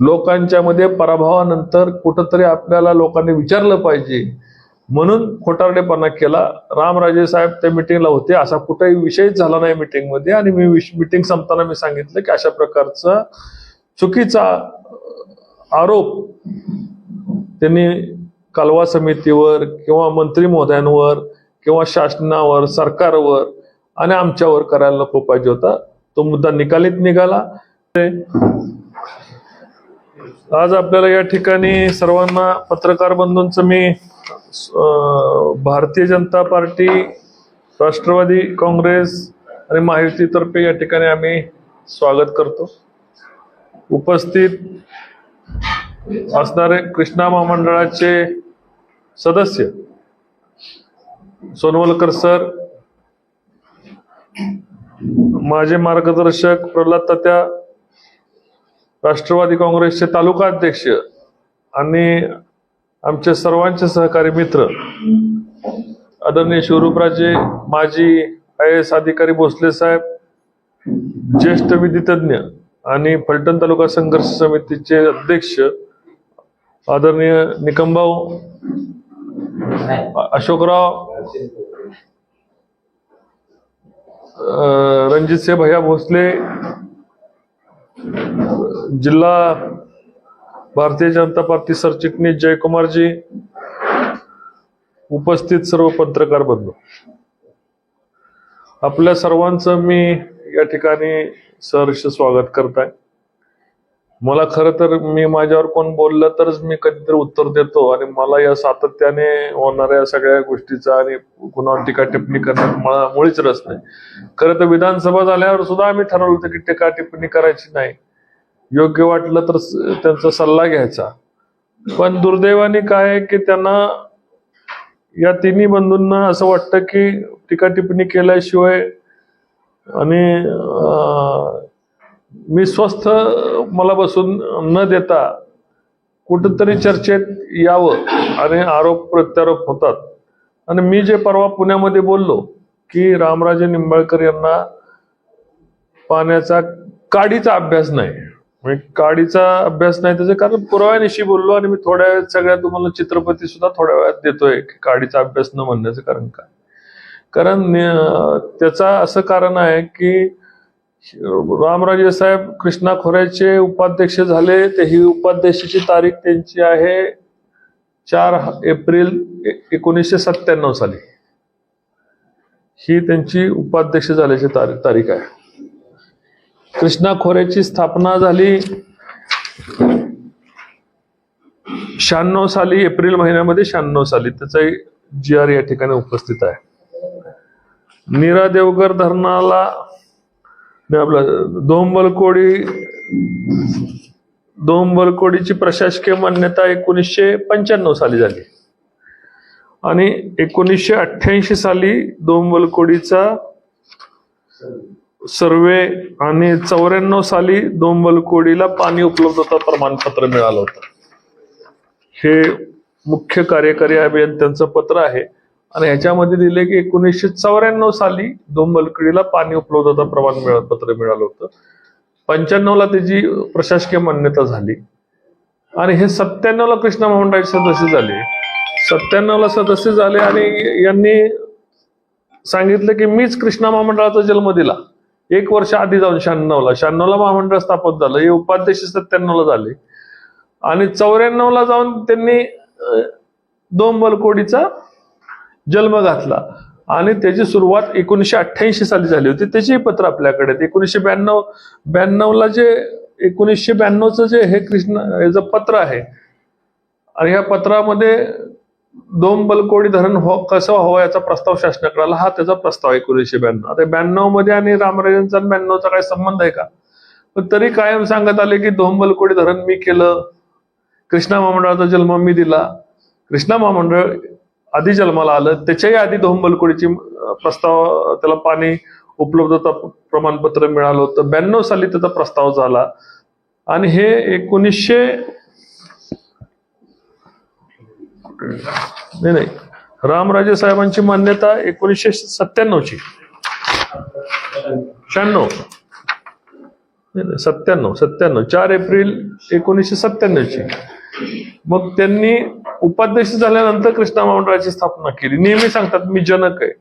लोकांच्या मध्ये पराभवानंतर कुठंतरी आपल्याला लोकांनी विचारलं पाहिजे. म्हणून खोटारडेपणा केला. रामराजे साहेब त्या मिटिंगला होते. असा कुठेही विषयच झाला नाही मिटिंगमध्ये आणि मी मिटिंग संपताना मी सांगितलं की अशा प्रकारचा चुकीचा आरोप त्यांनी कालवा समितीवर किंवा मंत्री महोदयांवर किंवा शासनावर सरकारवर आणि आमच्यावर करायला नको पाहिजे होता. तो मुद्दा निकालीत निघाला. आज आपल्याला या ठिकाणी सर्वांना पत्रकार बंधूंचं मी भारतीय जनता पार्टी राष्ट्रवादी काँग्रेस आणि महायुतीतर्फे या ठिकाणी आम्ही स्वागत करतो. उपस्थित असणारे कृष्णा महामंडळाचे सदस्य सोनवलकर सर माझे मार्गदर्शक प्रल्हाद तात्या राष्ट्रवादी काँग्रेसचे तालुका अध्यक्ष आणि आमचे सर्वांचे सहकारी मित्र आदरणीय शिवरूपराजे माजी आय एस अधिकारी भोसले साहेब ज्येष्ठ विधितज्ञ आणि फलटण तालुका संघर्ष समितीचे अध्यक्ष आदरणीय निकमभाऊ अशोकराव रणजितसिंह भैया भोसले जिल्हा भारतीय जनता पार्टी सरचिटणीस जयकुमारजी उपस्थित सर्व पत्रकार बंधू. आपल्या सर्वांचं मी या ठिकाणी सहर्ष स्वागत करत आहे. मला खरं तर मी माझ्यावर कोण बोललं तरच मी कधीतरी उत्तर देतो आणि मला या सातत्याने होणाऱ्या सगळ्या गोष्टीचा आणि कुणावर टीका टिप्पणी करण्यात मला मुळीच रस नाही. खरं तर विधानसभा झाल्यावर सुद्धा आम्ही ठरवलं होतं की टीका टिप्पणी करायची नाही. योग्य वाटलं तर त्यांचा सल्ला घ्यायचा. पण दुर्दैवाने काय आहे की त्यांना या तिन्ही बंधूंना असं वाटतं की टीका टिप्पणी केल्याशिवाय आणि मी स्वस्थ मला बसून न देता कुठंतरी चर्चेत यावं आणि आरोप प्रत्यारोप होतात. आणि मी जे परवा पुण्यामध्ये बोललो की रामराजे निंबाळकर यांना पाण्याचा काडीचा अभ्यास नाही. म्हणजे काडीचा अभ्यास नाही त्याचं कारण पुराव्यानिशी बोललो आणि मी थोड्या वेळात सगळ्या तुम्हाला चित्रपती सुद्धा थोड्या वेळात देतोय की काडीचा अभ्यास न म्हणण्याचं कारण काय? कारण त्याचा असं कारण आहे की रामराजे साहेब कृष्णा खोऱ्याचे उपाध्यक्ष झाले. ते ही उपाध्यक्षाची तारीख त्यांची आहे चार एप्रिल एकोणीसशे सत्त्याण्णव साली. ही त्यांची उपाध्यक्ष झाल्याची तारीख तारीख आहे. कृष्णा खोऱ्याची स्थापना झाली शहाण्णव साली एप्रिल महिन्यामध्ये शहाण्णव साली. त्याचाही जी आर या ठिकाणी उपस्थित आहे. नीरा देवगर धरणाला आपलं दोंबलकोडी दोंबलकोडीची प्रशासकीय मान्यता एकोणीसशे पंच्याण्णव साली झाली. आणि एकोणीसशे अठ्ठ्याऐंशी साली दोंबलकोडीचा सर्वे आणि चौऱ्याण्णव साली दोंबलकोडीला पाणी उपलब्धता प्रमाणपत्र मिळालं होतं. हे मुख्य कार्यकारी अभियंत्यांचं पत्र आहे. आणि ह्याच्यामध्ये दिले की एकोणीसशे चौऱ्याण्णव साली दोंबलकडीला पाणी उपलब्धता प्रमाण मिळ मिळालं होतं. पंच्याण्णवला त्याची प्रशासकीय मान्यता झाली. आणि हे सत्त्याण्णवला कृष्णा महामंडळाचे सदस्य झाले. सत्त्याण्णवला सदस्य झाले आणि यांनी सांगितलं की मीच कृष्णा महामंडळाचा जन्म दिला. एक वर्ष आधी जाऊन शहाण्णवला. शहाण्णवला महामंडळ स्थापन झालं. हे उपाध्यक्ष सत्त्याण्णवला झाले. आणि चौऱ्याण्णवला जाऊन त्यांनी दोन दोंबलकोडीचा जन्म घातला. आणि त्याची सुरुवात एकोणीसशे अठ्ठ्याऐंशी साली झाली होती. त्याचेही पत्र आपल्याकडे एकोणीसशे ब्याण्णव ब्याण्णवला जे एकोणीसशे ब्याण्णवचं जे हे कृष्ण याचं पत्र आहे आणि ह्या पत्रामध्ये दोन बलकोडी धरण हो कसं व्हावं याचा प्रस्ताव शासनाकडे आला हा त्याचा प्रस्ताव एकोणीसशे ब्याण्णव. आता ब्याण्णवमध्ये आणि रामराजांचा ब्याण्णवचा काय संबंध आहे का? पण तरी कायम सांगत आले की दोन बलकोडी धरण मी केलं. कृष्णा महामंडळाचा जन्म मी दिला. कृष्णा महामंडळ आधी जन्माला आलं. त्याच्याही आधी दोंबलकोडीची प्रस्ताव त्याला पाणी उपलब्धता प्रमाणपत्र मिळालं होतं. ब्याण्णव साली त्याचा प्रस्ताव झाला. आणि हे एकोणीसशे नाही नाही. रामराजे साहेबांची मान्यता एकोणीसशे सत्त्याण्णवची. शहाण्णव. सत्त्याण्णव सत्त्याण्णव. चार एप्रिल एकोणीसशे सत्त्याण्णवची. मग त्यांनी उपाध्यक्ष झाल्यानंतर कृष्णा मंडळाची स्थापना केली. नेहमी सांगतात मी जनक आहे.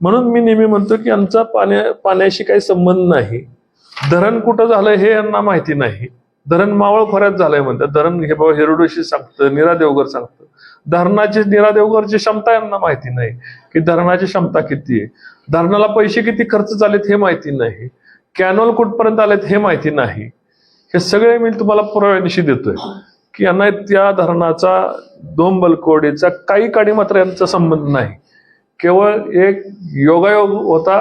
म्हणून मी नेहमी म्हणतो की आमचा पाण्या पाण्याशी काही संबंध नाही. धरण कुठं झालंय हे यांना माहिती नाही. धरण मावळ खोऱ्यात झालंय म्हणतात. धरण हे बाबा हेरोडोशी सांगतं निरा देवगर सांगतं. धरणाची निरा देवगरची क्षमता यांना माहिती नाही की धरणाची क्षमता किती आहे. धरणाला पैसे किती खर्च झालेत हे माहिती नाही. कॅनॉल कुठपर्यंत आलेत हे माहिती नाही. हे सगळे मी तुम्हाला पुराव्यानिशी देतोय. की यांना त्या धरणाचा दोन बलकोडीचा काही काडी मात्र यांचा संबंध नाही. केवळ एक योगायोग होता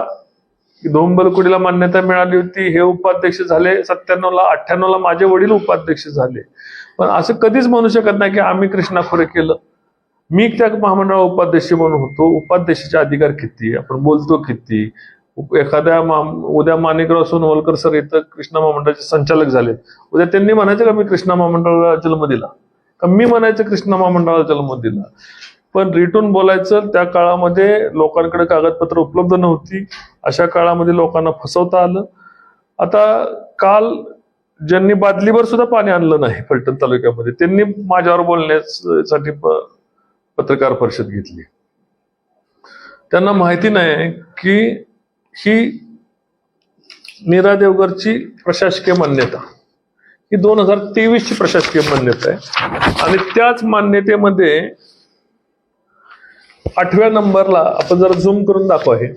की दोन बलकोडीला मान्यता मिळाली होती हे उपाध्यक्ष झाले सत्त्याण्णवला अठ्ठ्याण्णवला ला माझे वडील उपाध्यक्ष झाले. पण असं कधीच म्हणू शकत नाही की आम्ही कृष्णा खोरे केलं. मी त्या महामंडळ उपाध्यक्ष म्हणून होतो. उपाध्यक्षाचे अधिकार किती आपण बोलतो किती? एखाद्या मा- उद्या माणिकराव सोनवलकर सर इथं कृष्णा महामंडळाचे संचालक झाले उद्या त्यांनी म्हणायचं का मी कृष्णा महामंडळाला जन्म दिला? का मी म्हणायचं कृष्णा महामंडळाला जन्म दिला? पण रिटून बोलायचं त्या काळामध्ये लोकांकडे कागदपत्र उपलब्ध नव्हती. अशा काळामध्ये लोकांना फसवता आलं. आता काल ज्यांनी बादलीवर सुद्धा पाणी आणलं नाही फलटण तालुक्यामध्ये त्यांनी माझ्यावर बोलण्यासाठी प- पत्रकार परिषद घेतली. त्यांना माहिती नाही की ही नीरा देवगरची प्रशासकीय मान्यता. ही दोन हजार तेवीस ची प्रशासकीय मान्यता आहे. आणि त्याच मान्यतेमध्ये आठव्या नंबरला आपण जरा झूम करून दाखवा हे.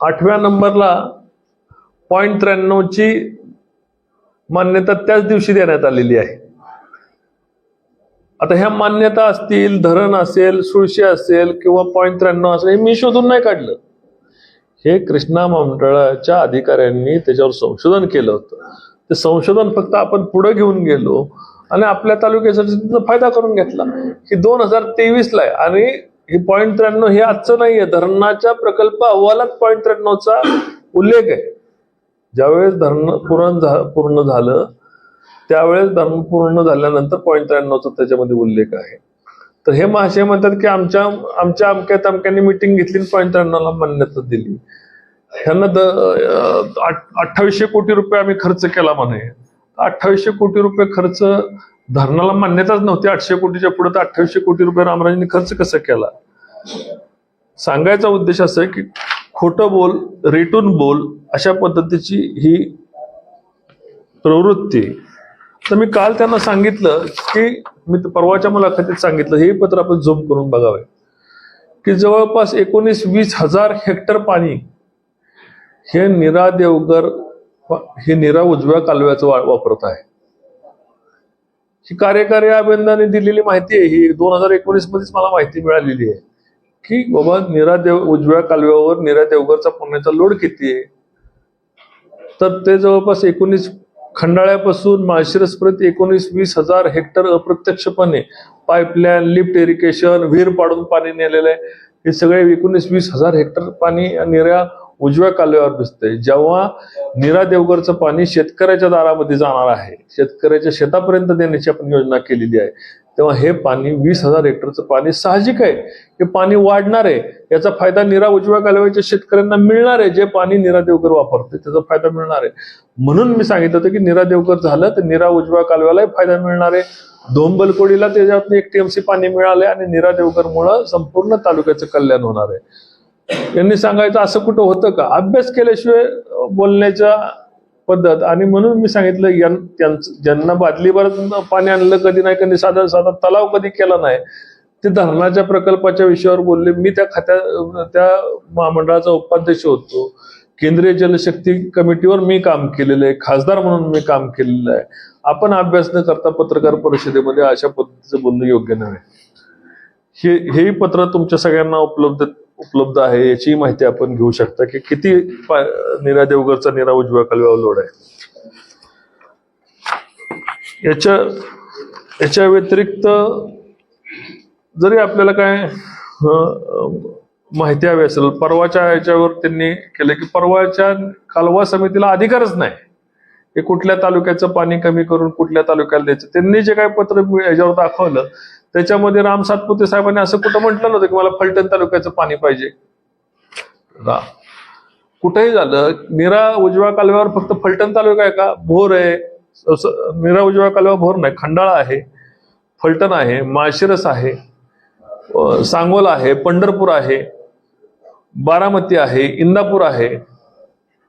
आठव्या नंबरला पॉईंट त्र्याण्णवची मान्यता त्याच दिवशी देण्यात आलेली आहे. आता ह्या मान्यता असतील धरण असेल सुळशी असेल किंवा पॉईंट त्र्याण्णव असेल हे मी शोधून नाही काढलं. हे कृष्णा मंडळाच्या अधिकाऱ्यांनी त्याच्यावर संशोधन केलं होतं. ते संशोधन फक्त आपण पुढे घेऊन गेलो आणि आपल्या तालुक्यासाठी त्याचा फायदा करून घेतला. की दोन हजार तेवीस ला आहे आणि हे पॉईंट त्र्याण्णव हे आजचं नाहीये. धरणाच्या प्रकल्प अहवालात पॉईंट त्र्याण्णवचा उल्लेख आहे. ज्यावेळेस धरण पूर्ण झा पूर्ण झालं त्यावेळेस धर्म पूर्ण झाल्यानंतर पॉईंट त्र्याण्णवचा त्याच्यामध्ये उल्लेख आहे. तर हे महाशय म्हणतात की आमच्या आमच्या अमक्या तमक्यांनी मिटिंग घेतली पॉईंट त्र्याण्णवला मान्यता दिली. ह्यांना अठ्ठावीसशे कोटी रुपये आम्ही खर्च केला म्हणे. अठ्ठावीसशे कोटी रुपये खर्च धरणाला मान्यताच नव्हती. आठशे कोटीच्या पुढे तर अठ्ठावीसशे कोटी रुपये रामराजांनी खर्च कसा केला? सांगायचा उद्देश असा आहे की खोटं बोल रेटून बोल अशा पद्धतीची ही प्रवृत्ती तर मी काल त्यांना सांगितलं की मी तर परवाच्या मुलाखतीत सांगितलं हे पत्र आपण झूम करून बघावे. की जवळपास एकोणीस वीस हजार हेक्टर पाणी हे निरा देवगर हे निरा उजव्या कालव्याचं वापरत आहे. ही कार्यकारी अभियंत्याने दिलेली माहिती आहे ही दोन हजार एकोणीस मध्येच मला माहिती मिळालेली आहे. की बाबा निरा देव उजव्या कालव्यावर निरा देवगरचा पुण्याचा लोड किती आहे? तर ते जवळपास एकोणीस खंडाळ्यापासून माळशिरसपर्यंत एकोणीस वीस हजार हेक्टर अप्रत्यक्षपणे पाईपलाईन लिफ्ट इरिगेशन विहीर पाडून पाणी नेलेलं आहे. हे सगळे एकोणीस वीस हजार हेक्टर पाणी या निऱ्या उजव्या कालव्यावर दिसतंय. जेव्हा निरा देवगरचं पाणी शेतकऱ्याच्या दारामध्ये जाणार आहे शेतकऱ्याच्या शेतापर्यंत देण्याची आपण योजना केलेली आहे. तेव्हा हे पाणी वीस हजार हेक्टरचं पाणी साहजिक आहे. हे पाणी वाढणार आहे. याचा फायदा निरा उजव्या कालव्याच्या शेतकऱ्यांना मिळणार आहे. जे पाणी निरा देवकर वापरते त्याचा फायदा मिळणार आहे. म्हणून मी सांगितलं होतं की निरा देवकर झालं तर निरा उजव्या कालव्यालाही फायदा मिळणार आहे. धोंबलकोडीला त्याच्यातून एक टीएमसी पाणी मिळालंय आणि निरा देवकरमुळं संपूर्ण तालुक्याचं कल्याण होणार आहे. यांनी सांगायचं असं कुठं होतं का? अभ्यास केल्याशिवाय बोलण्याच्या पद्धत. आणि म्हणून मी सांगितलं त्यांचं ज्यांना बादलीभर पाणी आणलं कधी नाही कधी साधा साधा तलाव कधी केला नाही ते धरणाच्या प्रकल्पाच्या विषयावर बोलले. मी त्या खात्या त्या महामंडळाचा उपाध्यक्ष होतो. केंद्रीय जलशक्ती कमिटीवर मी काम केलेलं आहे. खासदार म्हणून मी काम केलेलं आहे. आपण अभ्यास न करता पत्रकार परिषदेमध्ये अशा पद्धतीचं बोलणं योग्य नव्हे. हे हेही पत्र तुमच्या सगळ्यांना उपलब्ध उपलब्ध आहे याची माहिती आपण घेऊ शकता की किती निरा देवगडचा निरा उजव्या कालव्यावर लोड आहे. याच्या याच्या व्यतिरिक्त जरी आपल्याला काय माहिती हवी असेल परवाच्या याच्यावर त्यांनी केलं की परवाच्या कालवा समितीला अधिकारच नाही. हे कुठल्या तालुक्याचं पाणी कमी करून कुठल्या तालुक्याला द्यायचं? त्यांनी जे काही पत्र याच्यावर दाखवलं त्याच्यामध्ये राम सातपुते साहेबांनी असं कुठं म्हटलं नव्हतं की मला फलटण तालुक्याचं पाणी पाहिजे. रा- कुठेही झालं निरा उजव्या कालव्यावर फक्त फलटण तालुका आहे का? भोर आहे. निरा उजव्या कालव्यावर भोर नाही खंडाळा आहे. फलटण आहे माळशिरस आहे सांगोल आहे पंढरपूर आहे बारामती आहे इंदापूर आहे.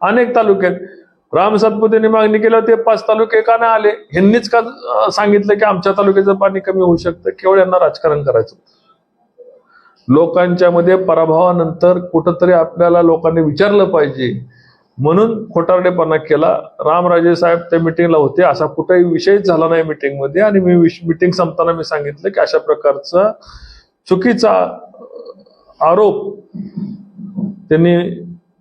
अनेक तालुके आहेत राम सातपुतेने मागणी केल्यावर ते पाच तालुके का नाही आले? ह्यांनीच का सांगितलं की आमच्या तालुक्याचं पाणी कमी होऊ शकतं? केवळ यांना राजकारण करायचं लोकांच्या मध्ये पराभवानंतर कुठंतरी आपल्याला लोकांनी विचारलं पाहिजे. म्हणून खोटारडेपणा केला. रामराजे साहेब त्या मिटिंगला होते. असा कुठेही विषयच झाला नाही मिटिंगमध्ये आणि मी मिटिंग संपताना मी सांगितलं की अशा प्रकारचा चुकीचा आरोप त्यांनी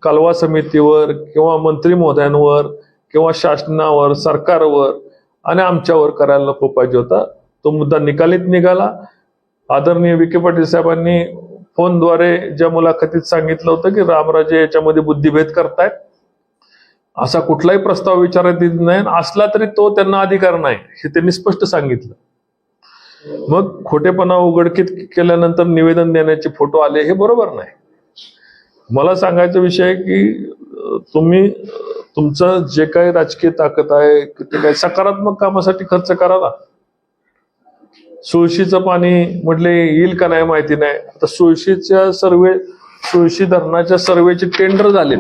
कालवा समितीवर किंवा मंत्री महोदयांवर किंवा शासनावर सरकारवर आणि आमच्यावर करायला नको पाहिजे होता. तो मुद्दा निकालीत निघाला. आदरणीय विखे पाटील साहेबांनी फोनद्वारे ज्या मुलाखतीत सांगितलं होतं की रामराजे याच्यामध्ये बुद्धिभेद करतायत असा कुठलाही प्रस्ताव विचारात येत नाही. असला तरी तो त्यांना अधिकार नाही हे त्यांनी स्पष्ट सांगितलं. मग खोटेपणा उघडकीत केल्यानंतर निवेदन देण्याचे फोटो आले हे बरोबर नाही. मला सांगायचा विषय आहे की तुम्ही तुमचं जे काही राजकीय ताकद आहे ते काही सकारात्मक कामासाठी खर्च करावा सुळशीचं पाणी म्हटले येईल का नाही माहिती नाही. आता सुळशीच्या सर्वे सुळशी धरणाच्या सर्वेचे टेंडर झाले.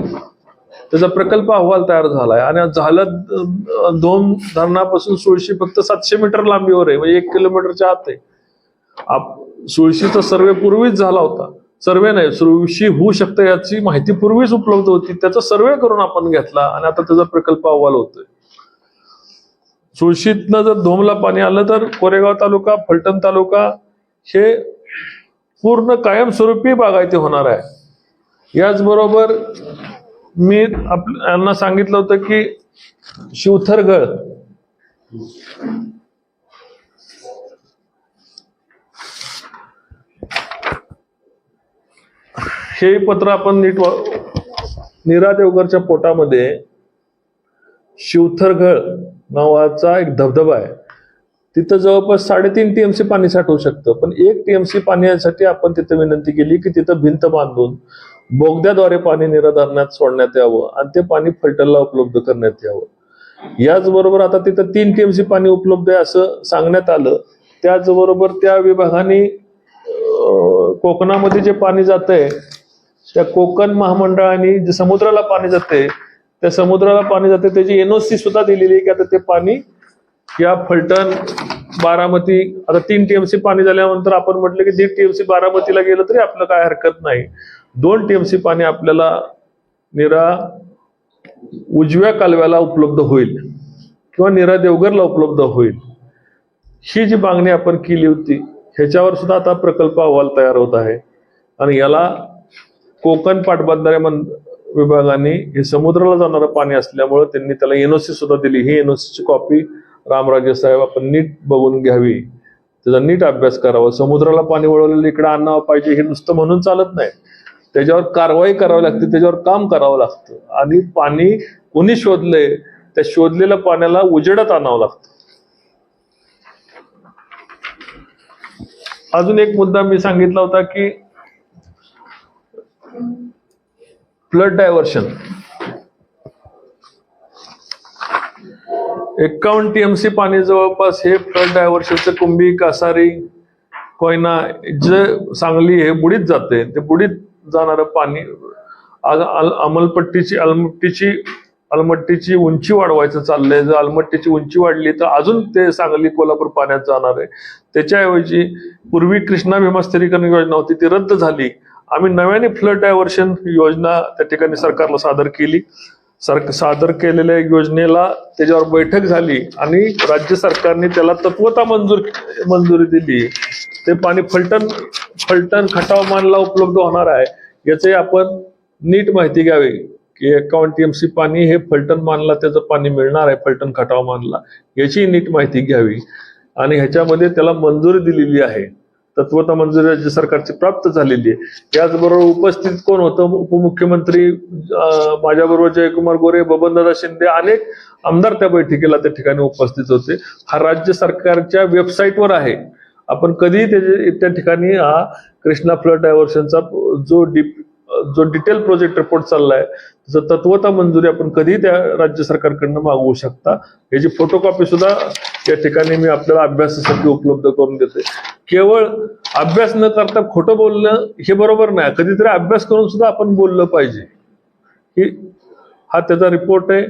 त्याचा प्रकल्प अहवाल तयार झालाय. आणि झालं दोन धरणापासून सुळशी फक्त सातशे मीटर लांबीवर आहे. म्हणजे एक किलोमीटरच्या आत आहे. आप- सुळशीचा सर्वे पूर्वीच झाला होता. सर्वे नाही सुरुशी होऊ शकतं याची माहिती पूर्वीच उपलब्ध होती. त्याचा सर्वे करून आपण घेतला आणि आता त्याचा प्रकल्प अहवाल होतोय. सुळशीतनं जर धोमला पाणी आलं तर कोरेगाव तालुका फलटण तालुका हे पूर्ण कायमस्वरूपी बागायती होणार आहे. याचबरोबर मी आप यांना सांगितलं होतं की शिवथरगड हे पत्र आपण नीट नीरा देवगरच्या पोटामध्ये शिवथरगळ नावाचा एक धबधबा आहे. तिथं जवळपास साडेतीन टीएमसी पाणी साठवू शकतं. पण एक टीएमसी पाण्यासाठी आपण तिथं विनंती केली की तिथं भिंत बांधून बोगद्याद्वारे पाणी नीरा सोडण्यात यावं आणि ते पाणी फलटणला उपलब्ध करण्यात यावं. याचबरोबर आता तिथं तीन टीएमसी पाणी उपलब्ध आहे असं सांगण्यात आलं. त्याचबरोबर त्या विभागाने कोकणामध्ये जे पाणी जातंय त्या कोकण महामंडळाने जे समुद्राला पाणी जाते त्या समुद्राला पाणी जाते त्याची एनओसी सुद्धा दिलेली आहे की आता ते पाणी या फलटण बारामती आता तीन टीएमसी पाणी झाल्यानंतर आपण म्हटलं की दीड टीएमसी बारामतीला गेलं तरी आपलं काय हरकत नाही. दोन टीएमसी पाणी आपल्याला निरा उजव्या कालव्याला उपलब्ध होईल किंवा निरा देवगरला उपलब्ध होईल. ही जी मागणी आपण केली होती ह्याच्यावर सुद्धा आता प्रकल्प अहवाल तयार होत आहे. आणि याला कोकण पाटबंधारे विभागाने हे समुद्राला जाणारं पाणी असल्यामुळे त्यांनी त्याला एनओसी सुद्धा दिली. ही एनओसीची कॉपी रामराजे साहेब आपण नीट बघून घ्यावी. त्याचा नीट अभ्यास करावा. समुद्राला पाणी वळवलेलं इकडे आणावं पाहिजे हे नुसतं म्हणून चालत नाही. त्याच्यावर कारवाई करावी लागते त्याच्यावर काम करावं लागतं. आणि पाणी कोणी शोधलंय? त्या शोधलेल्या पाण्याला उजेडात आणावं लागतं. अजून एक मुद्दा मी सांगितला होता की फ्लड डायव्हर्शन एकावन्न टीएमसी पाणी जवळपास हे फ्लड डायव्हर्शनचं कुंभी कासारी कोयना जे सांगली हे बुडीत जाते. ते बुडीत जाणारं पाणी अमलपट्टीची अलमट्टीची अलमट्टीची उंची वाढवायचं चाललंय. जर अलमट्टीची उंची वाढली तर अजून ते सांगली कोल्हापूर पाण्यात जाणार आहे. त्याच्याऐवजी पूर्वी कृष्णा भीमा स्थिरीकरण योजना होती ती रद्द झाली. आम्ही नव्याने फ्लड डायव्हर्शन योजना त्या ठिकाणी सरकारला सादर केली. सर सादर केलेल्या योजनेला त्याच्यावर बैठक झाली आणि राज्य सरकारने त्याला तत्वता मंजूर मंजुरी दिली. ते पाणी फलटण फलटण खटाव मानला उपलब्ध होणार आहे. याचे आपण नीट माहिती घ्यावी की एकावन्न टीएमसी पाणी हे फलटण मानला त्याचं पाणी मिळणार आहे फलटण खटाव मानला. याची नीट माहिती घ्यावी. आणि ह्याच्यामध्ये त्याला मंजुरी दिलेली आहे. तत्वता मंजुरी राज्य सरकारची प्राप्त झालेली आहे. त्याचबरोबर उपस्थित कोण होतं? उपमुख्यमंत्री माझ्याबरोबर जयकुमार गोरे बबनदादा शिंदे अनेक आमदार त्या बैठकीला त्या ठिकाणी उपस्थित होते. हा राज्य सरकारच्या वेबसाईटवर आहे. आपण कधीही त्या ठिकाणी हा कृष्णा फ्लड डायव्हर्शनचा जो डीप जो डिटेल प्रोजेक्ट रिपोर्ट चाललाय त्याचं तत्वता मंजुरी आपण कधी त्या राज्य सरकारकडनं मागवू शकता. याची फोटोकॉपी सुद्धा या ठिकाणी मी आपल्याला अभ्यासासाठी उपलब्ध करून देते केवळ अभ्यास न करता खोटं बोलणं हे बरोबर नाही. कधीतरी अभ्यास करून सुद्धा आपण बोललं पाहिजे. ही हा त्याचा रिपोर्ट आहे.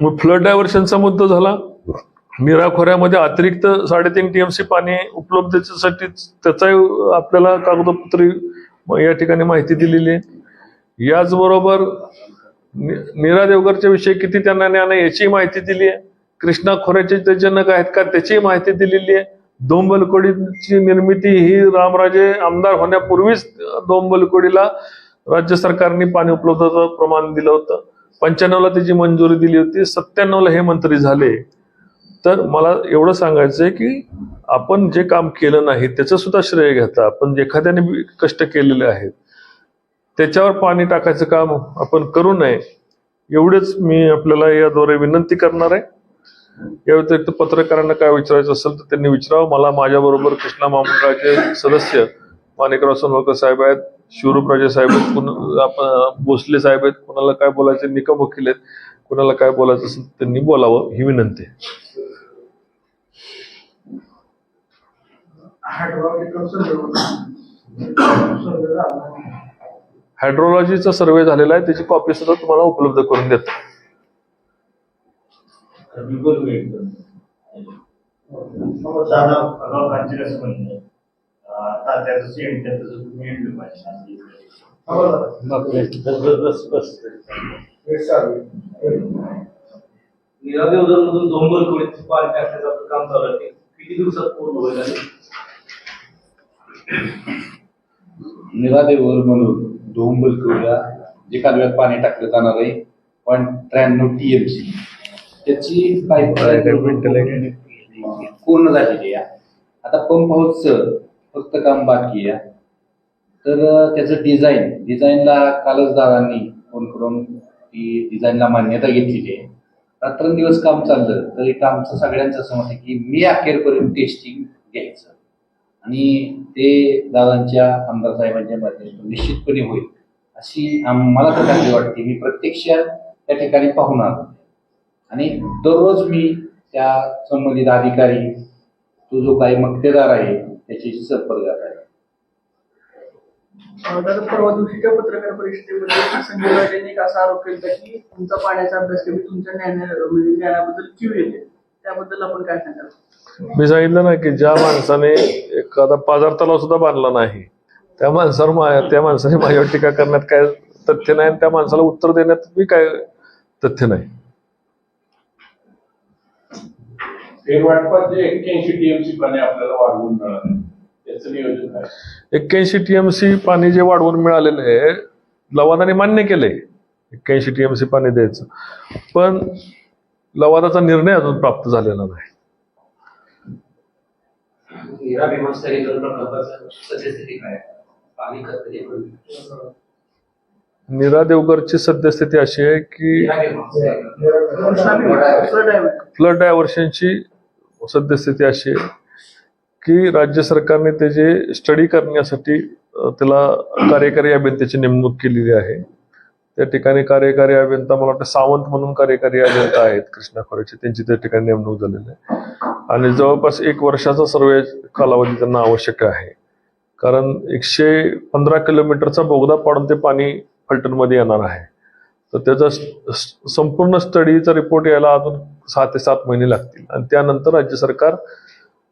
मग फ्लड डायव्हर्शनचा मुद्दा झाला. मीरा खोऱ्यामध्ये अतिरिक्त साडेतीन टीएमसी पाणी उपलब्धतेसाठी त्याचाही आपल्याला कागदपत्री या ठिकाणी माहिती दिलेली आहे. याचबरोबर मीरा देवगरच्या विषयी किती त्यांना ज्ञान आहे याची माहिती दिली आहे. कृष्णा खोऱ्याचे ते जनक आहेत का त्याची माहिती दिलेली आहे. दोंबलकोडीची निर्मिती ही रामराजे आमदार होण्यापूर्वीच दोंबलकोडीला राज्य सरकारने पाणी उपलब्धता प्रमाण दिलं होतं. पंच्याण्णवला त्याची मंजुरी दिली होती. सत्त्याण्णवला हे मंत्री झाले. तर मला एवढं सांगायचं आहे की आपण जे काम केलं नाही त्याचं सुद्धा श्रेय घेता. आपण जे एखाद्याने कष्ट केलेले आहेत. त्याच्यावर पाणी टाकायचं काम आपण करू नये. एवढेच मी आपल्याला याद्वारे विनंती करणार आहे. या व्यतिरिक्त पत्रकारांना काय विचारायचं असेल तर त्यांनी विचारावं. मला माझ्याबरोबर कृष्णा महामंडळाचे सदस्य माणिकराव सोनवळकर साहेब आहेत शिवरूप राजे साहेब आहेत कुण आपण भोसले साहेब आहेत. कुणाला काय बोलायचे निकम वकील आहेत. कुणाला काय बोलायचं असेल त्यांनी बोलावं ही विनंती आहे. हायड्रोलॉजीचा सर्वे झालेला आहे. त्याची कॉपी सुद्धा तुम्हाला उपलब्ध करून देतो. निरादेवधर मधून डोंगर कोळीचे पाणी टाकण्याचं आपलं काम चालू आहे. किती दिवसात पूर्ण होईल निरादेवर म्हणून डोंबल किल्ला जे कालव्यात पाणी टाकलं जाणार आहे. पण त्र्याण्णव टीएमसी. त्याची पाईपलाईन पूर्ण झालेली आहे. आता पंप हाऊसचं फक्त काम बाकी आहे. तर त्याचं डिझाईन डिझाईनला कालच दादांनी फोन करून ती डिझाईनला मान्यता घेतलेली आहे. रात्रंदिवस काम चाललं तरी आमचं सगळ्यांचं असं मत आहे की मी अखेरपर्यंत टेस्टिंग घ्यायचं. आणि ते दादांच्या आमदार साहेबांच्या माध्यमातून निश्चितपणे होईल. अशी मला तर खात्री वाटते. मी प्रत्यक्ष त्या ठिकाणी पाहून आलो. आणि दररोज मी त्या संबंधित अधिकारी तो जो काही मक्तेदार आहे त्याच्याशी संपर्क आहे दादा परवा दिवशीच्या पत्रकार परिषदेमध्ये संजय राजेंनी असा आरोप केला की तुमचा पाण्याचा अभ्यास कमी तुमच्या ज्ञान म्हणजे ज्ञानाबद्दल क्यू येते त्याबद्दल आपण काय सांगाल? मी सांगितलं ना की ज्या माणसाने एखादा पाजार तलाव सुद्धा बांधला नाही त्या माणसावर मा- त्या माणसाने माझ्यावर टीका करण्यात काय तथ्य नाही आणि त्या माणसाला उत्तर देण्यात बी काय तथ्य नाही. एक्क्याऐंशी टीएमसी पाणी आपल्याला वाढवून मिळालं त्याचं नियोजन काय? एक्क्याऐंशी टीएमसी पाणी जे वाढवून मिळालेलं आहे लवादाने मान्य केलंय एक्क्याऐंशी टीएमसी पाणी द्यायचं. पण लवादाचा निर्णय अजून प्राप्त झालेला नाही. नीरा सद्यस्थिती देवगरची सद्यस्थिती अशी आहे की. फ्लड डायव्हर्शनची सद्यस्थिती अशी आहे की राज्य सरकारने त्याचे स्टडी करण्यासाठी त्याला कार्यकारी अभियंत्याची नेमणूक केलेली आहे. त्या ठिकाणी कार्यकारी अभियंता मला वाटतं सावंत म्हणून कार्यकारी अभियंता आहेत कृष्णा खोऱ्याचे त्यांची त्या ठिकाणी नेमणूक झालेली आहे. आणि जवळपास एक वर्षाचा सर्वे कालावधी त्यांना आवश्यक आहे. कारण एकशे पंधरा किलोमीटरचा बोगदा पाडून ते पाणी फलटणमध्ये येणार आहे. तर त्याचा संपूर्ण स्टडीचा रिपोर्ट यायला अजून सहा ते सात महिने लागतील. आणि त्यानंतर राज्य सरकार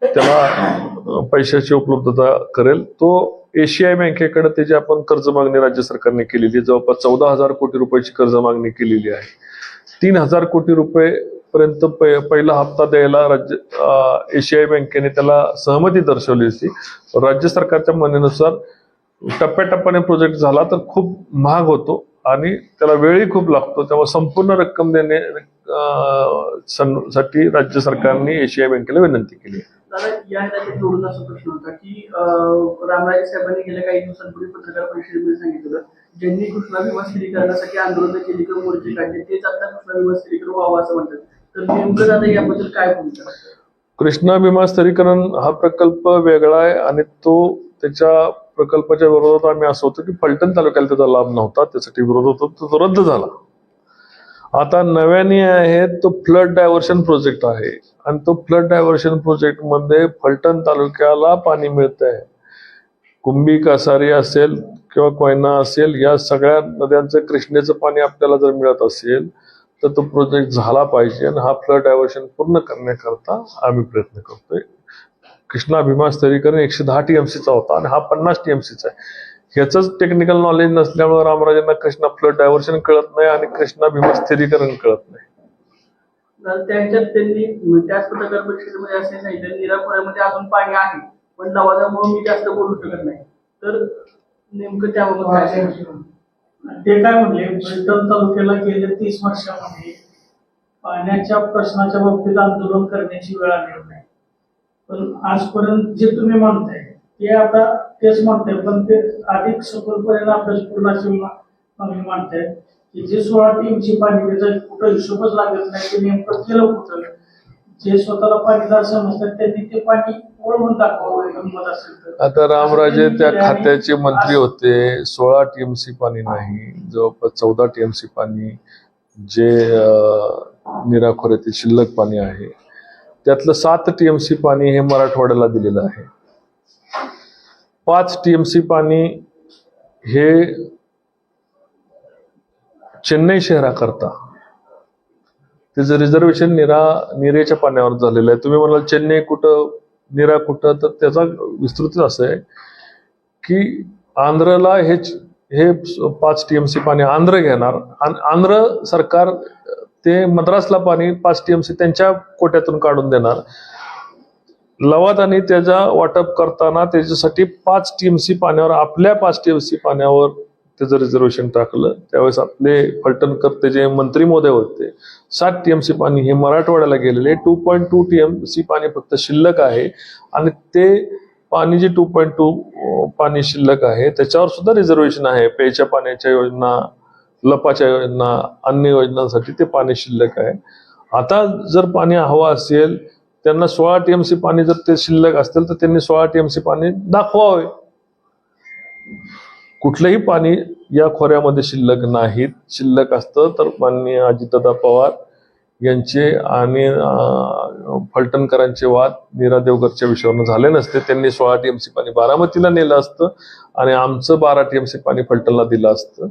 त्याला पैशाची उपलब्धता करेल. तो एशियाई बँकेकडे त्याची आपण कर्ज मागणी राज्य सरकारने केलेली आहे जवळपास चौदा हजार कोटी रुपयाची कर्ज मागणी केलेली आहे. तीन हजार कोटी रुपये पर्यंत पहिला हप्ता द्यायला राज्य एशियाई बँकेने त्याला सहमती दर्शवली होती. राज्य सरकारच्या म्हणण्यानुसार टप्प्याटप्प्याने प्रोजेक्ट झाला तर खूप महाग होतो आणि त्याला वेळही खूप लागतो. त्यामुळे संपूर्ण रक्कम देणे साठी राज्य सरकारने एशियाई बँकेला विनंती केली आहे. दादा या ह्याच्यात जोडून असा प्रश्न होता की रामराजे साहेबांनी गेल्या काही दिवसांपूर्वी पत्रकार परिषदेमध्ये सांगितलं ज्यांनी कृष्णा विमा स्थिरीकरणासाठी आंदोलन केली किंवा मोर्चे काढले तेच आता कृष्णा विमा स्थिरीकरण व्हावं असं म्हणतात. तर नेमकं दादा याबद्दल काय भूमिका कृष्णा विमा स्थिरीकरण हा प्रकल्प वेगळा आहे आणि तो त्याच्या प्रकल्पाच्या विरोधात आम्ही असं होतं की फलटण तालुक्याला त्याचा लाभ नव्हता त्यासाठी विरोध होतो तो रद्द झाला. आता नव्याने आहे तो फ्लड डायव्हर्शन प्रोजेक्ट आहे. आणि तो फ्लड डायव्हर्शन प्रोजेक्टमध्ये फलटण तालुक्याला पाणी मिळत आहे कुंभी कासारी असेल किंवा कोयना असेल या सगळ्या नद्यांचं कृष्णेचं पाणी आपल्याला जर मिळत असेल तर तो प्रोजेक्ट झाला पाहिजे आणि हा फ्लड डायव्हर्शन पूर्ण करण्याकरता आम्ही प्रयत्न करतोय. कृष्णा भीमा स्तरीकरण एकशे दहा टीएमसीचा होता आणि हा पन्नास टीएमसीचा आहे. ह्याच टेक्निकल नॉलेज नसल्यामुळे रामराजांना कृष्णा फ्लड डायव्हर्शन कळत नाही आणि कृष्णा भीमा स्थिरीकरण कळत नाही. तर त्यांच्यात त्यांनी त्याच पत्रकार परिषदेमध्ये असे नाही तर निरापुरामध्ये अजून पाणी आहे पण मी जास्त बोलू शकत नाही. तर नेमकं त्याबाबत काय सांगू? ते काय म्हणले फलटण तालुक्याला गेल्या तीस वर्षामध्ये पाण्याच्या प्रश्नाच्या बाबतीत आंदोलन करण्याची वेळ आलेली नाही. पण आजपर्यंत जे तुम्ही म्हणताय ते आता तेच म्हणताय पण ते अधिक सखोलपर्यंत अभ्यासपूर्ण असे मा- मागणी मांडताय की जे सोळा टीमची पाणी त्याचा कुठं हिशोबच लागत नाही ते नेमकं केलं कुठं? जे स्वतःला पाणीदार समजतात त्यांनी ते पाणी दाखवावं असेल तर. आता रामराजे त्या खात्याचे मंत्री होते सोळा टीएमसी पाणी नाही जवळपास चौदा टीएमसी पाणी जे निराखोऱ्यातील शिल्लक पाणी आहे त्यातलं सात टीएमसी पाणी हे मराठवाड्याला दिलेलं आहे. पाच टीएमसी पाणी हे चेन्नई शहराकरता. त्याचं रिझर्वेशन निरा निरेच्या पाण्यावर झालेलं आहे. तुम्ही म्हणाल चेन्नई कुठं निरा कुठं तर त्याचा विस्तृत असं आहे की आंध्रला हे हे पाच टीएमसी पाणी आंध्र घेणार. आणि आंध्र सरकार ते मद्रासला पाणी पाच टीएमसी त्यांच्या कोट्यातून काढून देणार. लवादाने त्याचा वाटप करताना त्याच्यासाठी पाच टीएमसी पाण्यावर आपल्या पाच टीएमसी पाण्यावर त्याचं रिझर्वेशन टाकलं. त्यावेळेस आपले फलटणकर त्याचे जे मंत्री मोदय होते सात टीएमसी पाणी हे मराठवाड्याला गेलेले. टू पॉईंट टू टीएमसी पाणी फक्त शिल्लक आहे. आणि ते पाणी जे टू पॉईंट टू पाणी शिल्लक आहे त्याच्यावर सुद्धा रिझर्वेशन आहे. प्यायच्या पाण्याच्या योजना लपाच्या योजना अन्य योजनांसाठी ते पाणी शिल्लक आहे. आता जर पाणी हवं असेल त्यांना सोळा टीएमसी पाणी जर ते शिल्लक असतील तर त्यांनी सोळा टीएमसी पाणी दाखवावे. कुठलंही पाणी या खोऱ्यामध्ये शिल्लक नाहीत. शिल्लक असतं तर माननीय अजितदादा पवार यांचे आणि फलटणकरांचे वाद नीरा देवगरच्या विषयावरून झाले नसते. त्यांनी सोळा टीएमसी पाणी बारामतीला नेलं असतं आणि आमचं बारा टीएमसी पाणी फलटणला दिलं असतं.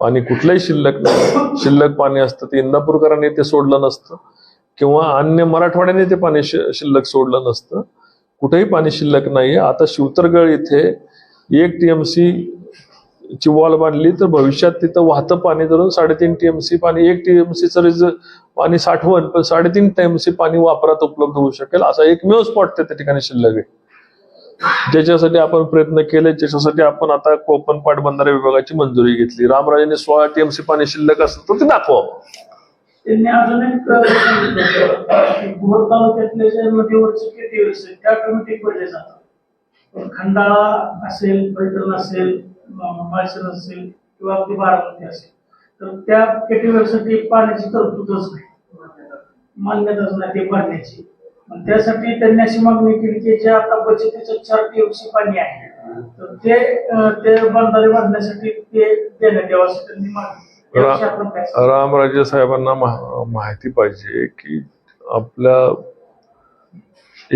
पाणी कुठलंही शिल्लक नाही. शिल्लक पाणी असतं ते इंदापूरकरांनी ते सोडलं नसतं. किंवा अन्य मराठवाड्याने ते पाणी शिल्लक सोडलं नसतं. कुठेही पाणी शिल्लक नाहीये. आता शिवतरगड इथे एक टीएमसी ची वॉल बांधली तर भविष्यात तिथं वाहतं पाणी धरून साडेतीन टीएमसी पाणी एक टीएमसीचं रिझ पाणी साठवण पण साडेतीन टीएमसी पाणी वापरात उपलब्ध होऊ शकेल असा एकमेव स्पॉट त्या ठिकाणी शिल्लक आहे. ज्याच्यासाठी आपण प्रयत्न केले ज्याच्यासाठी आपण आता कोकण पाटबंधारे विभागाची मंजुरी घेतली. रामराजेने सोळा टीएमसी पाणी शिल्लक असेल तर ते दाखवा त्यांनी अजून एक सांगितलं भोर तालुक्यातले जे नदीवरचे किती आहेत त्या कमिटी पडले जातात. खंडाळा असेल फलटण असेल म- असेल किंवा अगदी बारामती असेल. तर त्या केटीवरसाठी पाण्याची तरतूदच नाही. मान्यताच नाही ते भरण्याची. त्यासाठी त्यांनी अशी मागणी केली की जे आता बचतीचं चार टीएमसी पाणी आहे तर ते ते बंधारे बांधण्यासाठी ते देण्यात यावं असं त्यांनी मागणी रामराजे साहेबांना माहिती पाहिजे की आपल्या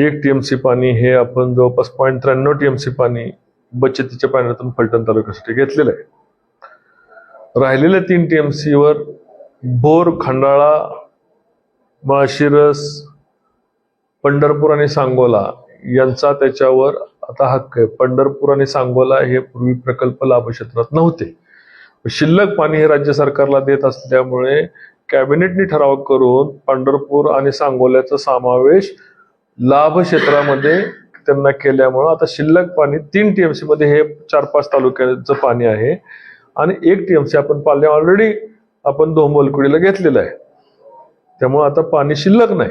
एक टीएमसी पाणी हे आपण जवळपास पॉईंट त्र्याण्णव टीएमसी पाणी बचतीच्या पाण्यातून फलटण तालुक्यासाठी घेतलेलं आहे. राहिलेल्या तीन टीएमसी वर बोर खंडाळा माळशिरस पंढरपूर आणि सांगोला यांचा त्याच्यावर आता हक्क आहे. पंढरपूर आणि सांगोला हे पूर्वी प्रकल्प लाभ क्षेत्रात नव्हते. शिल्लक पाणी हे राज्य सरकारला देत असल्यामुळे कॅबिनेटने ठराव करून पंढरपूर आणि सांगोल्याचा समावेश लाभ क्षेत्रामध्ये त्यांना केल्यामुळं आता शिल्लक पाणी तीन टीएमसी मध्ये हे चार पाच तालुक्याचं पाणी आहे. आणि एक टीएमसी आपण पाल्या ऑलरेडी आपण धोंबलकुडीला घेतलेलं आहे. त्यामुळे आता पाणी शिल्लक नाही.